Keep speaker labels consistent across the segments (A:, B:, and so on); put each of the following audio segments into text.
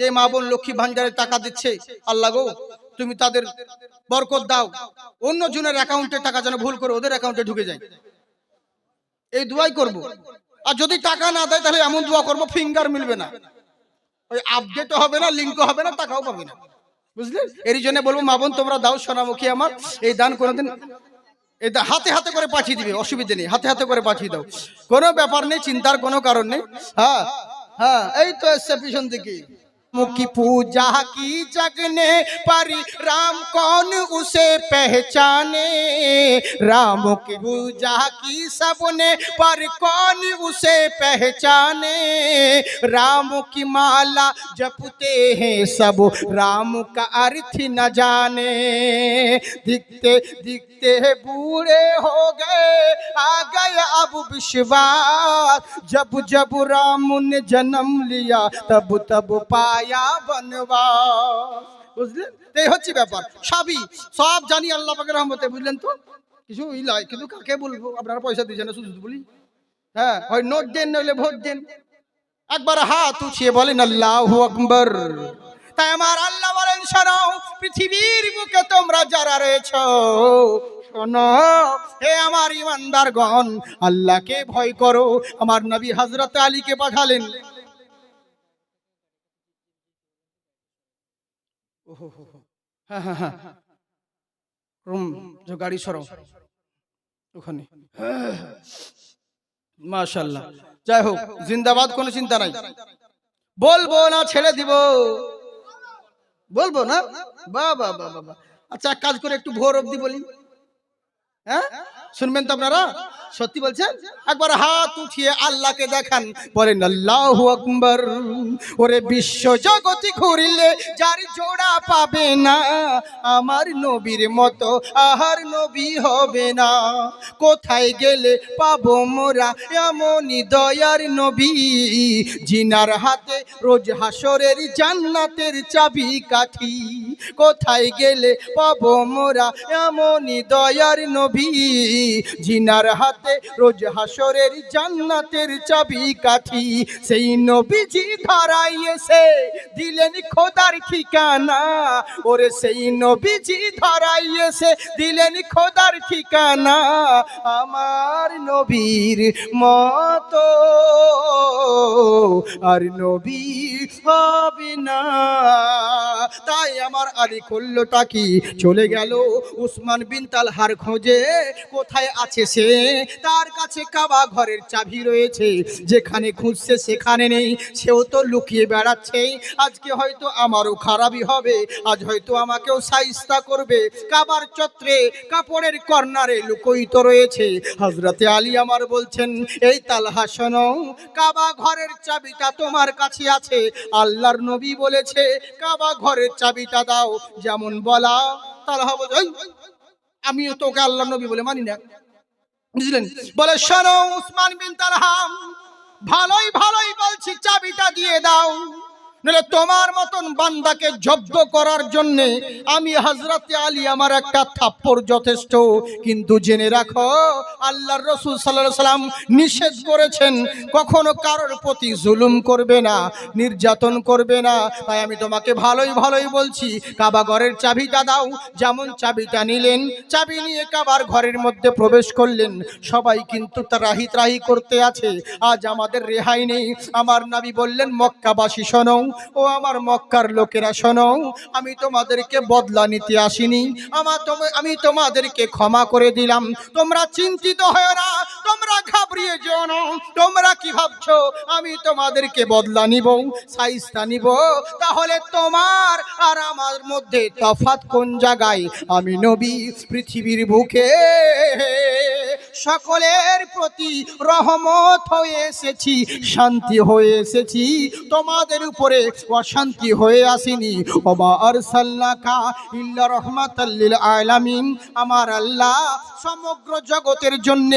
A: যে মা বোন লক্ষ্মী ভান্ডারের টাকা দিচ্ছে, আল্লাহ গো, তুমি তাদের বরকত দাও। অন্য জনের অ্যাকাউন্টে টাকা যেন ভুল করে ওদের অ্যাকাউন্টে ঢুকে যায়। এই দুয়াই করব। আর যদি টাকা না দেয়, তাহলে এমন দোয়া করব ফিঙ্গার মিলবে না। ওই আপডেটও হবে না লিঙ্কও হবে না, টাকাও পাবে না। বুঝলে? এর জন্য বলব, মা বোন, তোমরা দাও সোনামুখী আমার। এই দান কোনোদিন দা- হাতে হাতে করে পাঠিয়ে দিবে, অসুবিধে নেই। হাতে হাতে করে পাঠিয়ে দাও। কোনো ব্যাপার নেই, চিন্তার কোনো কারণ নেই। হ্যাঁ হ্যাঁ এই তো এসছে পিছন দিকে। मुखी पूजा की जगने पर राम कौन उसे पहचाने? राम की पूजा की सबने पर कौन उसे पहचाने? राम की माला जपते हैं सब, राम का अर्थ न जाने। दिखते दिखते बूढ़े हो गए, आ गया अब विश्वास। जब जब राम ने जन्म लिया, तब तब पाया মায়া বনবাস। বুঝলেন? এই হচ্ছে ব্যাপার। সবই, সব জানি আল্লাহ পাকের রহমতে, বুঝলেন তো? কিছু ই নয় কিন্তু কাকে বলব? আপনারা পয়সা দিয়েছেন না, শুধু বলি। হ্যাঁ হয় নোট দেন, নইলে ভোট দেন। একবার হাত উঠিয়ে বলেন, আল্লাহ আকবর। তাই আমার আল্লাহ বলেন, শোনো, পৃথিবীর বুকে তোমরা যারা রয়েছ, শোনো, হে আমার ইমানদার ইমানদারগণ, আল্লাহকে ভয় করো। আমার নবী হজরত আলীকে পাঠালেন। ওহো হো হো। হ্যাঁ হ্যাঁ হ্যাঁ। রুম গাড়ি সরাও। ওখানে। মাশাল্লাহ যাই হোক, জিন্দাবাদ, কোনো চিন্তা নাই। বলব না, ছেড়ে দিব। বলব না? বা বা বা বা। আচ্ছা এক কাজ করে একটু ভোর অবধি বলি। হ্যাঁ? শুনবেন তো আপনারা? সত্যি বলছেন? একবার হাত উঠিয়ে আল্লাহকে দেখান। বলেন, আল্লাহ আকবর। ওরে বিশ্ব জগতি ঘুরিলে যার জোড়া পাবে না, আমার নবীর মতো আহার নবী হবে না। কোথায় গেলে পাবো মোরা এমনই দয়ার নবী? জিনার হাতে রোজ হাসরের জান্নাতের চাবি কাঠি। কোথায় গেলে পাবো মোরা এমনই দয়ার নবী? জিনার হাতে রোজ হাসরের জান্নাতের চাবি কাঠি। সেই নবীজি ধরাই এসে দিলেন খোদার ঠিকানা। ওরে সেই নবীজি ধরাই দিলেন খোদার ঠিকানা। আমার নবীর মতো আর নবী হবে না। তাই আমার আলী করলোটা কি? চলে গেল উসমান বিন তালহার খোঁজে। কোথায় আছে সে? তার কাছে কাবা ঘরের চাবি রয়েছে। যেখানে খুঁজছে, সেখানে নেই। সেও তো লুকিয়ে বেড়াচ্ছে। আজকে হয়তো আমারও খারাপই হবে। আজ হয়তো আমাকেও সাইস্তা করবে। কাবার চত্রে, কাপড়ের কর্নারে লুকোয়িত রয়েছে। হজরতে আলী আমার বলছেন, এই তালহা শোনো, কাবা ঘরের চাবিটা তোমার কাছে আছে। আল্লাহর নবী বলেছে, কাবা ঘরের চাবিটা দাও। যেমন বলা, তালহা বলে আমিও তোকে আল্লাহ নবী বলে মানি না। বুঝলেন? বলে সরো উসমান বিন তারহাম ভালোই ভালোই বলছি চাবিটা দিয়ে দাও। নলে তোমার মতন বান্দাকে জব্দ করার জন্যে আমি হজরতে আলী আমার একটা থাপ্পড় যথেষ্ট। কিন্তু জেনে রাখো, আল্লাহর রসুল সাল্লাহ সাল্লাম নিষেধ করেছেন, কখনো কারোর প্রতি জুলুম করবে না, নির্যাতন করবে না। তাই আমি তোমাকে ভালোই ভালোই বলছি, কাবা ঘরের চাবিটা দাও, যেমন চাবিটা নিলেন, চাবি নিয়ে কাবার ঘরের মধ্যে প্রবেশ করলেন। সবাই কিন্তু তার রাহি ত্রাহি করতে আছে। আজ আমাদের রেহাই নেই। আমার নাবি বললেন, মক্কাবাসী শোনো ও আমার মক্কার লোকেরা, শোনো, আমি তোমাদেরকে বদলা নিতে আসিনি। আমার আমি তোমাদেরকে ক্ষমা করে দিলাম। তোমরা চিন্তিত হয় না। তোমরা ঘাবড়িয়ে যেও না। তোমরা কি ভাবছ? আমি তোমাদেরকে বদলা নিব সাইস্তা নিব। তাহলে তোমার আর আমার মধ্যে তফাৎ কোন জায়গায়? আমি নবী পৃথিবীর বুকে। সকলের প্রতি রহমত হয়ে এসেছি, শান্তি হয়ে এসেছি। তোমাদের উপরে অশান্তি হয়ে আসিনি। ওমা আরসালনাকা ইল্লা রহমাতাল্লিল আলামিন। আমার আল্লাহ সমগ্র জগতের জন্য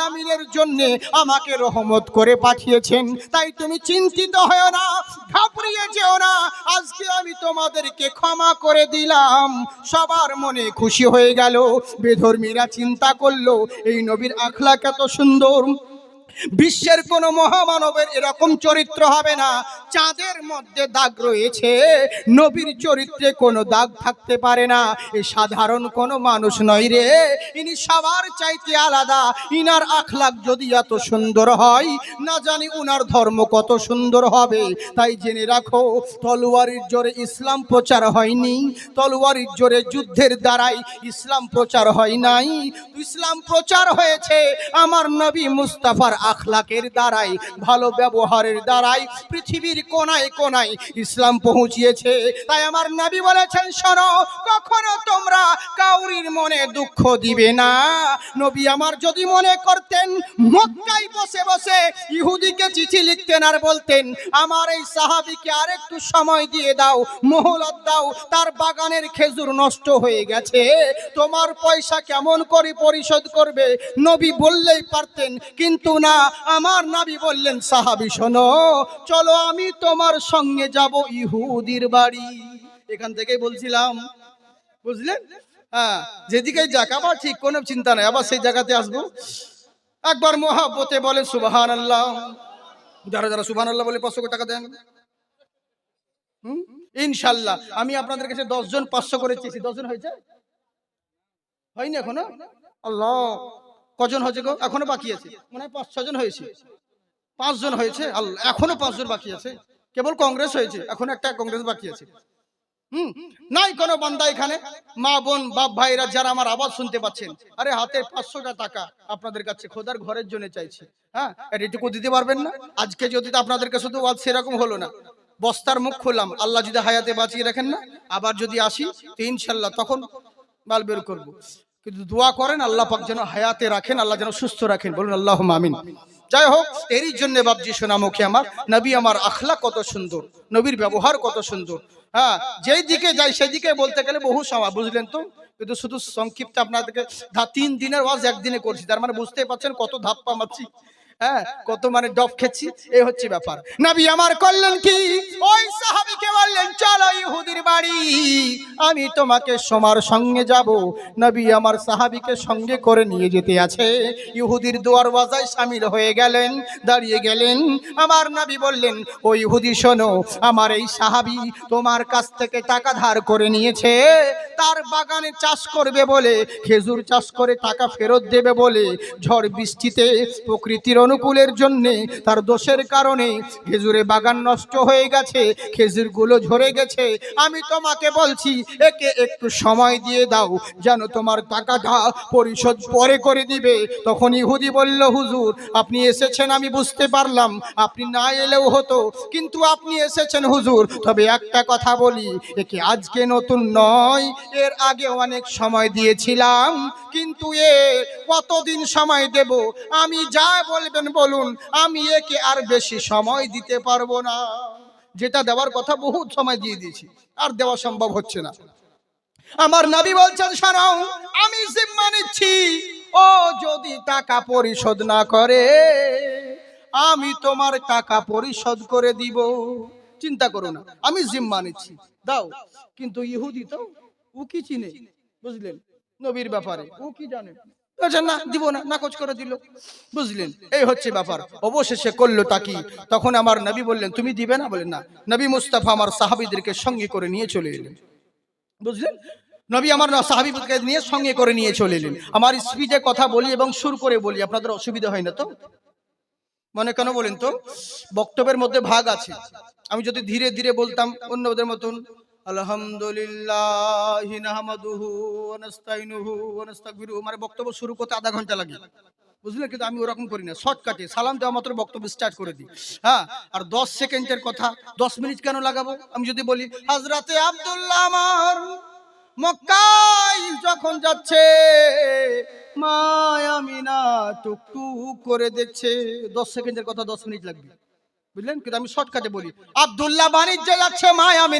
A: আলামিনের জন্য আমাকে রহমত করে পাঠিয়েছেন। তাই তুমি চিন্তিত হয়েও না, ঘাবড়িয়ে যেও না। আজকে আমি তোমাদেরকে ক্ষমা করে দিলাম। সবার মনে খুশি হয়ে গেল। বেধর্মীরা চিন্তা করল, এই নবীর আখলা এত সুন্দর। বিশ্বের কোন মহামানবের এরকম চরিত্র হবে না। চাঁদের মধ্যে দাগ রয়েছে, নবীর চরিত্রে কোনো দাগ থাকতে পারে না। এ সাধারণ কোনো মানুষ নয় রে। ইনি সবার চাইতে আলাদা। ইনার আখলাক যদি এত সুন্দর হয়, না জানি উনার ধর্ম কত সুন্দর হবে। তাই জেনে রাখো, তলোয়ারির জোরে ইসলাম প্রচার হয়নি। তলোয়ারির জোরে যুদ্ধের দ্বারাই ইসলাম প্রচার হয় নাই। ইসলাম প্রচার হয়েছে। আমার নবী মুস্তাফার আখলাকের দ্বারাই, ভালো ব্যবহারের দ্বারাই, পৃথিবীর কোনায় কোনায় ইসলাম পৌঁছিয়েছে। তাই আমার নবী বলেছেন, শোনো, কখনো তোমরা কাউরির মনে দুঃখ দিবে না। নবী আমার যদি মনে করতেন, মক্কায় বসে বসে ইহুদিকে চিঠি লিখতেন আর বলতেন, আমার এই সাহাবিকে আর একটু সময় দিয়ে দাও, মোহলত দাও, তার বাগানের খেজুর নষ্ট হয়ে গেছে। তোমার পয়সা কেমন করে পরিশোধ করবে? নবী বললেই পারতেন, কিন্তু না আমার নবী বললেন, সাহাবি, শোনো, চলো আমি তোমার সঙ্গে যাব ইহুদির বাড়ি। এখান থেকেই বলছিলাম। বুঝলেন? হ্যাঁ যেদিকে যাক, আবার ঠিক কোনো চিন্তা নাই, আবার সেই জায়গাতে আসব। একবার মহাব্বতে বলে সুবাহান আল্লাহ যারা যারা সুবাহান আল্লাহ বলে পাঁচশো টাকা দেন? ইনশাল্লাহ, আমি আপনাদের কাছে দশজন, পাঁচশো করে চেয়েছি দশজন হয়েছে? হয়নি এখনও? আল্লাহ কজন হয়েছে গো? এখনও বাকি আছে। মনে হয় পাঁচ, ছজন হয়েছে। পাঁচজন হয়েছে? আল্লাহ, এখনও পাঁচজন বাকি আছে। কেবল কংগ্রেস হয়েছে। এখনও একটা কংগ্রেস বাকি আছে। হুম? নাই কোনো বান্দা এখানে? মা, বোন, বাপ, ভাইরা যারা আমার আওয়াজ শুনতে পাচ্ছেন। আরে হাতে পাঁচশোটা টাকা আপনাদের কাছে খোদার ঘরের জন্য চাইছি। হ্যাঁ? এটুকু দিতে পারবেন না? আজকে যদি আপনাদেরকে শুধু আজ সেরকম হলো না। বস্তার মুখ খুললাম। আল্লাহ যদি হায়াতে বাঁচিয়ে রাখেন না? আবার যদি আসি, তো ইনশাল্লাহ তখন মাল বের করব। কিন্তু দোয়া করেন, আল্লাহ পাক যেন হায়াতে রাখেন, আল্লাহ যেন সুস্থ রাখেন। বলুন আল্লাহ আমিন। যাই হোক এরই জন্য বাবজি সোনামুখী আমার, নবী আমার আখলা কত সুন্দর, নবীর ব্যবহার কত সুন্দর। হ্যাঁ যেই দিকে যাই, সেই দিকে বলতে গেলে বহু সময়, বুঝলেন তো? কিন্তু শুধু সংক্ষিপ্ত আপনাদেরকে তিন দিনের ওয়াজ একদিনে করছি, তার মানে বুঝতেই পারছেন কত ধাপ্পা মারছি হ্যাঁ কত মানে ডব খেছি এই হচ্ছে ব্যাপার। নবী আমার করলেন কি? ওই সাহাবীকে বললেন, চলো ইহুদির বাড়ি। আমি তোমাকে সোমার সঙ্গে যাব। নবী আমার সাহাবীকে সঙ্গে করে নিয়ে যেতে আছে। ইহুদির দুয়ার বাজায় সামিল হয়ে গেলেন, দাঁড়িয়ে গেলেন। আমার নবী বললেন, ও ইহুদি, শোনো, আমার এই সাহাবী তোমার কাছ থেকে টাকা ধার করে নিয়েছে। তার বাগানে চাষ করবে বলে, খেজুর চাষ করে টাকা ফেরত দেবে বলে, ঝড় বৃষ্টিতে প্রকৃতির অনুকূলের জন্যে তার দোষের কারণে খেজুরে বাগান নষ্ট হয়ে গেছে, খেজুরগুলো ঝরে গেছে। আমি তোমাকে বলছি একে একটু সময় দিয়ে দাও, যেন তোমার টাকাটা পরিশোধ পরে করে দিবে। তখন ইহুদি বলল, হুজুর, আপনি এসেছেন, আমি বুঝতে পারলাম। আপনি না এলেও হতো, কিন্তু আপনি এসেছেন, হুজুর। তবে একটা কথা বলি, একে আজকে নতুন নয়, এর আগে অনেক সময় দিয়েছিলাম, কিন্তু এ কতদিন সময় দেব? আমি যা বলবেন, বলুন। আমি একে আর বেশি সময় দিতে পারব না। যেটা দেওয়ার কথা বহুত সময় দিয়ে দিয়েছি। আর দেওয়া সম্ভব হচ্ছে না। আমার নবী বলছেন সারাও আমি জিম্মা নিচ্ছি। ও যদি টাকা পরিশোধ না করে, আমি তোমার টাকা পরিশোধ করে দিব। চিন্তা করো না, আমি জিম্মা নিচ্ছি। দাও, কিন্তু ইহুদি তো, ও কি চিনে? বুঝলেন? নবীর ব্যাপারে, ও কি জানে? না, দিব না। নাকচ করে বুঝলেন? এই হচ্ছে ব্যাপার। অবশেষে করল তাকি তখন আমার নবী বললেন, তুমি দিবে না? বলেন, না। নবী মুস্তাফা আমার সঙ্গে করে নিয়ে চলে এলেন। বুঝলেন? নবী আমার নিয়ে সঙ্গে করে নিয়ে চলে এলেন। আমার কথা বলি এবং সুর করে বলি, আপনাদের অসুবিধা হয় না তো? মনে কেন বলেন তো? বক্তব্যের মধ্যে ভাগ আছে। আমি যদি ধীরে ধীরে বলতাম, অন্যদের মতন বক্তব্য শুরু করতে ঘণ্টা লাগে। বুঝলে কিন্তু আমি ওরকম করি না। সালাম মাত্র বক্তব্য স্টার্ট করে দিই। হ্যাঁ আর দশ সেকেন্ডের কথা, দশ মিনিট কেন লাগাবো? আমি যদি বলি, হাজরাতে আব্দুল্লাহ আমার মক্কায় যখন যাচ্ছে, মায়ামিনা টুকটুক করে দেখছে। দশ সেকেন্ডের কথা দশ মিনিট লাগবে। বুঝলেন? কিন্তু আমি শর্টকাটে বলি। আব্দুল্লাহ বাণিজ্য যাচ্ছে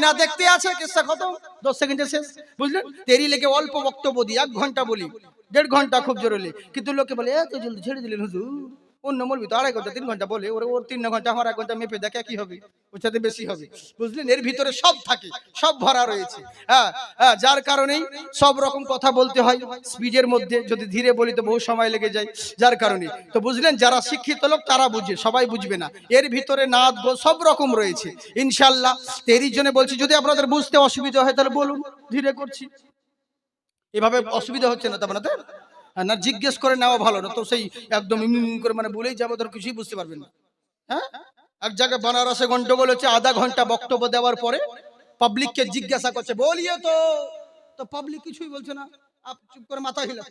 A: না দেখতে আছে কিসা কত দশ সেকেন্ডে শেষ, বুঝলেন? তেরি লেগে অল্প বক্তব্য দিই এক ঘণ্টা বলি। দেড় ঘণ্টা খুব জরুরি। কিন্তু লোকে বলে, এত জলদি ছেড়ে দিলেন হুজুর। অন্য মলবি তো আড়াই ঘণ্টা তিন ঘণ্টা বলে ওর ওর তিন ঘণ্টা আমার এক ঘণ্টা মেপে দেখে কি হবে? ওর সাথে বেশি হবে। বুঝলেন? এর ভিতরে সব থাকে সব ভরা রয়েছে। হ্যাঁ হ্যাঁ যার কারণেই সব রকম কথা বলতে হয়। স্পিডের মধ্যে যদি ধীরে বলি তো বহু সময় লেগে যায় যার কারণে। তো বুঝলেন? যারা শিক্ষিত লোক তারা বুঝে সবাই বুঝবে না। এর ভিতরে নাদ গো সব রকম রয়েছে। ইনশাল্লাহ এরই জন্য বলছি যদি আপনাদের বুঝতে অসুবিধা হয় তাহলে বলুন ধীরে করছি। এভাবে অসুবিধা হচ্ছে না তো? হ্যাঁ, না, জিজ্ঞেস করে নেওয়া ভালো না। তো সেই একদম করে মানে বলেই যাব, ধর কিছুই বুঝতে পারবেন না। হ্যাঁ? এক জায়গায় বানারসে গন্ডগোল হচ্ছে, আধা ঘণ্টা বক্তব্য দেওয়ার পরে পাবলিককে জিজ্ঞাসা করছে বলিয়ে তো। তো পাবলিক কিছুই বলছে না। আপ চুপ করে মাথা হিলা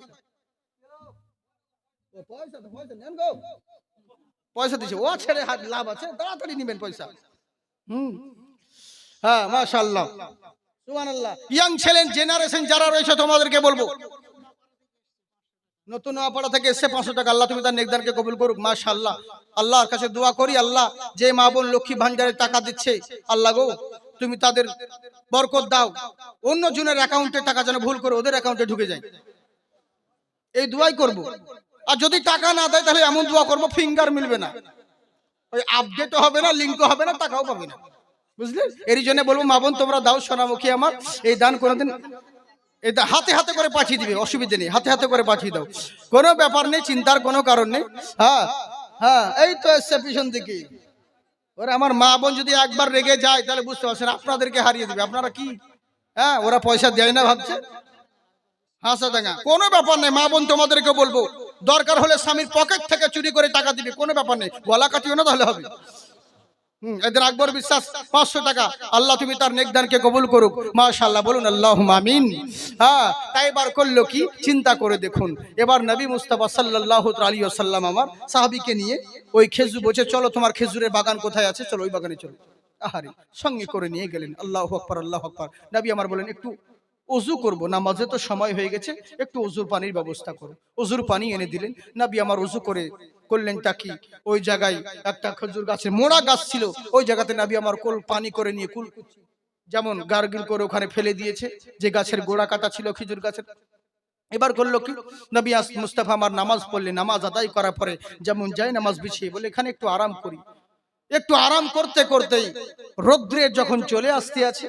A: পয়সা দিছে। ও ছেড়ে হাত, লাভ আছে। তাড়াতাড়ি নিবেন পয়সা। হুম। হ্যাঁ মাশাআল্লাহ। সুবহানাল্লাহ। ইয়াং ছেলেন জেনারেশন যারা রয়েছে, তোমাদেরকে বলব নতুন নোয়াপাড়া থেকে এসে পাঁচশো টাকা। আল্লাহ তুমি তার নেকদারকে কবুল করুক, মাশাআল্লাহ। আল্লাহর কাছে দোয়া করি, আল্লাহ যে মা বোন লক্ষ্মী ভান্ডারের টাকা দিচ্ছে, আল্লাহ গো, তুমি তাদের বরকত দাও। অন্য জনের অ্যাকাউন্টে টাকা যেন ভুল করে ওদের অ্যাকাউন্টে ঢুকে যায়। এই দোয়াই করব। আর যদি টাকা না দেয়, তাহলে এমন দোয়া করব, ফিঙ্গার মিলবে না। ওই আপডেটও হবে না, লিঙ্কও হবে না, টাকাও পাবে না। বুঝলে? এর জন্য বলব, মা বোন, তোমরা দাও সোনামুখী আমার। এই দান কোনোদিন এটা হাতে হাতে করে পাঠিয়ে দিবে, অসুবিধে নেই, হাতে হাতে করে পাঠিয়ে দাও। কোনো ব্যাপার নেই, চিন্তার কোনো কারণ নেই। হ্যাঁ হ্যাঁ এই তো এসছে পিছন দিকে। ওরা, আমার মা বোন যদি একবার রেগে যায়, তাহলে বুঝতে পারছেন, আপনাদেরকে হারিয়ে দিবে। আপনারা কি? হ্যাঁ ওরা পয়সা দেয় না ভাবছে? হাসা দাঙ্গা কোনো ব্যাপার নেই, মা বোন তোমাদেরকে বলব, দরকার হলে স্বামীর পকেট থেকে চুরি করে টাকা দিবে, কোনো ব্যাপার নেই। গলা কাটিও না তাহলে হবে। এদের আকবর বিশ্বাস পাঁচশো টাকা। আল্লাহ তুমি তার নেকদানকে কবুল করুক। মাশাল্লাহ বলুন আল্লাহ আমিন। হ্যাঁ তাই এবার করল কি? চিন্তা করে দেখুন। এবার নবী মুস্তাফা সাল্লাহ আলী সাল্লাম আমার সাহাবিকে নিয়ে ওই খেজুর বলছে, চলো তোমার খেজুরের বাগান কোথায় আছে? চলো ওই বাগানে চলো। আহারে, সঙ্গে করে নিয়ে গেলেন। আল্লাহ আকবর আল্লাহ আকবর। নবী আমার বলেন, একটু অজু করব, নামাজে তো সময় হয়ে গেছে, একটু অজুর পানির ব্যবস্থা করো। অজুর পানি এনে দিলেন। নাবি আমার অজু করে করলেন তা কি? ওই জায়গায় একটা খেজুর গাছের মোড়া গাছ ছিল, ওই জায়গাতে নাবি আমার কোল পানি করে নিয়ে কুল যেমন গার্গিল করে ওখানে ফেলে দিয়েছে, যে গাছের গোড়া কাটা ছিল খেজুর গাছের। এবার করল কি? নবী মুস্তাফা আমার নামাজ পড়লে, নামাজ আদায় করার পরে যেমন যাই নামাজ বিছিয়ে বলে, এখানে একটু আরাম করি। একটু আরাম করতে করতেই রৌদ্রের যখন চলে আসতে আছে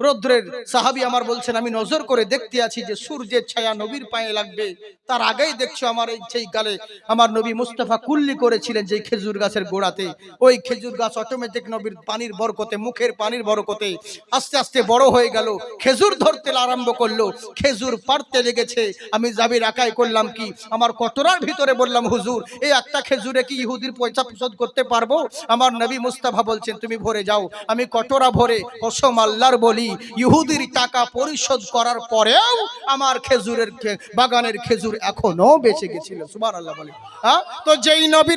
A: রৌদ্রের সাহাবি আমার বলছেন, আমি নজর করে দেখতে আছি যে সূর্যের ছায়া নবীর পায়ে লাগবে। তার আগেই দেখছ আমার এই সেই গালে। আমার নবী মুস্তাফা কুল্লি করেছিলেন যে খেজুর গাছের গোড়াতে। ওই খেজুর গাছ অটোমেটিক নবীর পানির বরকতে, মুখের পানির বরকতে আস্তে আস্তে বড় হয়ে গেল। খেজুর ধরতে আরম্ভ করল। খেজুর পারতে লেগেছে। আমি জাবির একাই করলাম কি? আমার কতরার ভিতরে বললাম, হুজুর, এই একটা খেজুরে কি ইহুদির পয়সা পরিশোধ করতে পারব? আমার নবী মুস্তাফা বলছেন, তুমি ভরে যাও। আমি কতরা ভরে কসম আল্লাহর বলি ইহুদির টাকা পরিশোধ করার পরেও আমার খেজুরের বাগানের খেজুর এখনও বেঁচে গেছিল। সুবার আল্লাহ বলে। হ্যাঁ? তো যেই নবীর